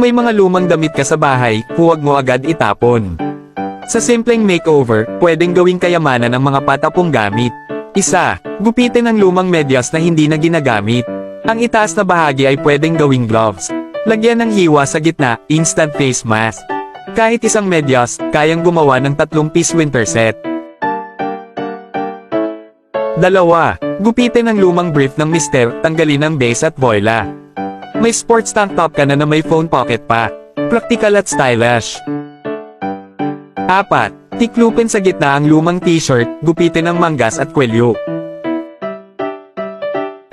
Kung may mga lumang damit ka sa bahay, huwag mo agad itapon. Sa simpleng makeover, pwedeng gawing kayamanan ang mga patapong gamit. Isa, gupitin ang lumang medyas na hindi na ginagamit. Ang itaas na bahagi ay pwedeng gawing gloves. Lagyan ng hiwa sa gitna, instant face mask. Kahit isang medyas, kayang gumawa ng tatlong piece winter set. Dalawa, gupitin ang lumang brief ng mister, tanggalin ang base at boila. May sports tank top ka na na may phone pocket pa. Practical at stylish. Apat, tiklupin sa gitna ang lumang t-shirt, gupitin ang manggas at kwelyo.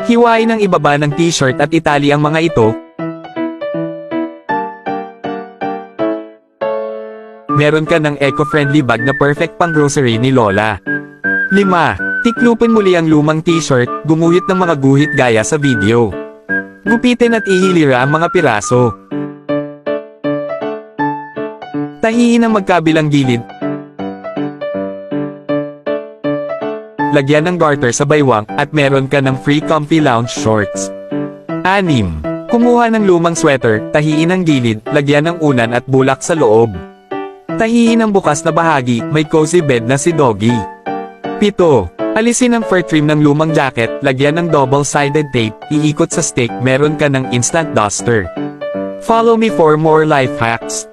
Hiwain ang ibaba ng t-shirt at itali ang mga ito. Meron ka ng eco-friendly bag na perfect pang grocery ni Lola. 5. Tiklupin muli ang lumang t-shirt, gumuhit ng mga guhit gaya sa video. Gupitin at ihilira ang mga piraso. Tahiin ang magkabilang gilid. Lagyan ng garter sa baywang at meron ka ng free comfy lounge shorts. 6. Kumuha ng lumang sweater, tahiin ang gilid, lagyan ng unan at bulak sa loob. Tahiin ang bukas na bahagi, may cozy bed na si Doggy. 7. Alisin ang fur trim ng lumang jacket, lagyan ng double-sided tape, iikot sa stick, meron ka ng instant duster. Follow me for more life hacks.